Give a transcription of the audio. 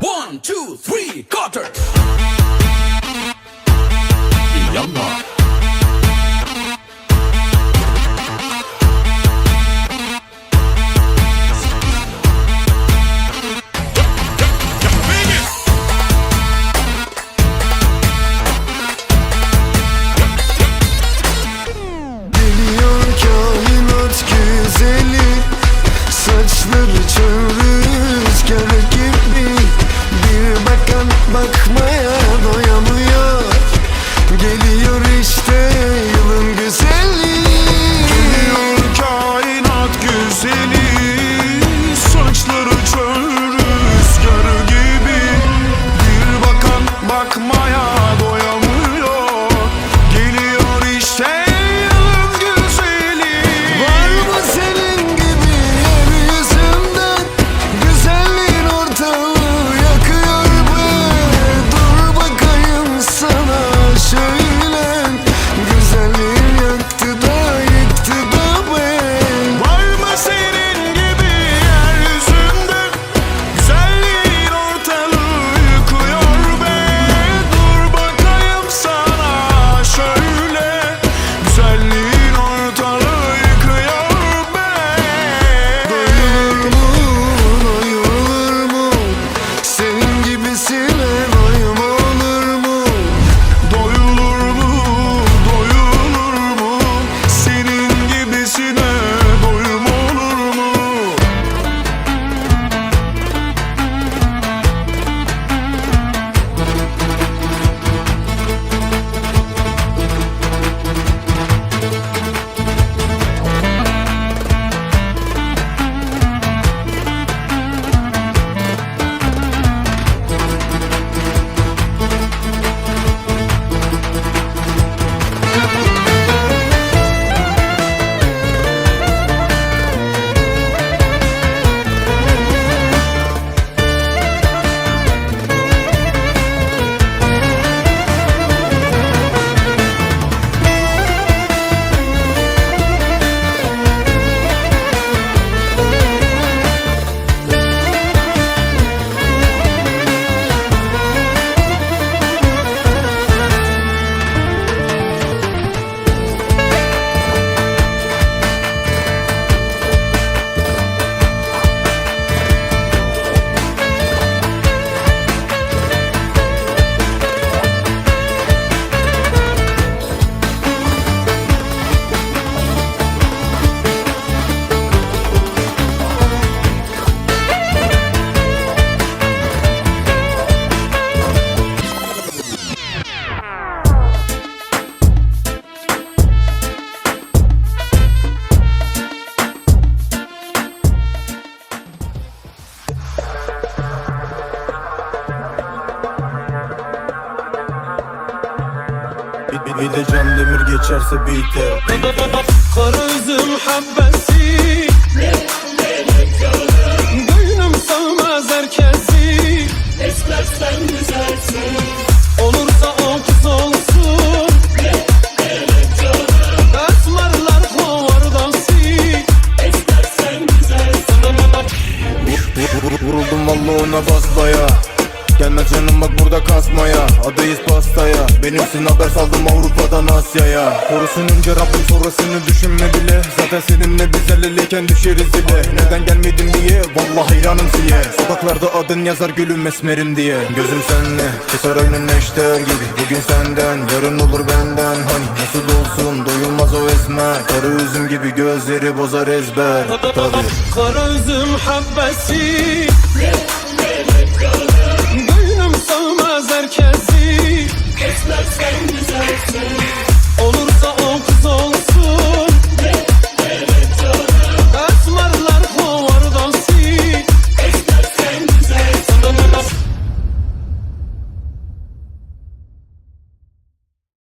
One, two, three, cutter! Yallah. Bir, de can demir geçerse biter Kara üzüm habbesi Gönlüm sığmaz herkesi. İstersen güzelsin. Olursa o kız olsun Esmerler hovardası İstersen güzelsin. Vur- vur- Vuruldum valla ona basbaya Gelme canım bak burada kasmaya. Adayız pastaya. Benimsin haber saldım Avrupa'dan Asya'ya. Korusun önce Rabbim sonrasını düşünme bile. Zaten seninle biz el eleyken düşeriz ile. Neden gelmedin diye? Vallahi hayranım siye. Sokaklarda adın yazar gülüm esmerim diye. Gözüm senle aynı neşter gibi. Bugün senden yarın olur benden. Hani nasıl olsun doyulmaz o esmer. Karı üzüm gibi gözleri bozar ezber. Tabii. Kara üzüm habbesi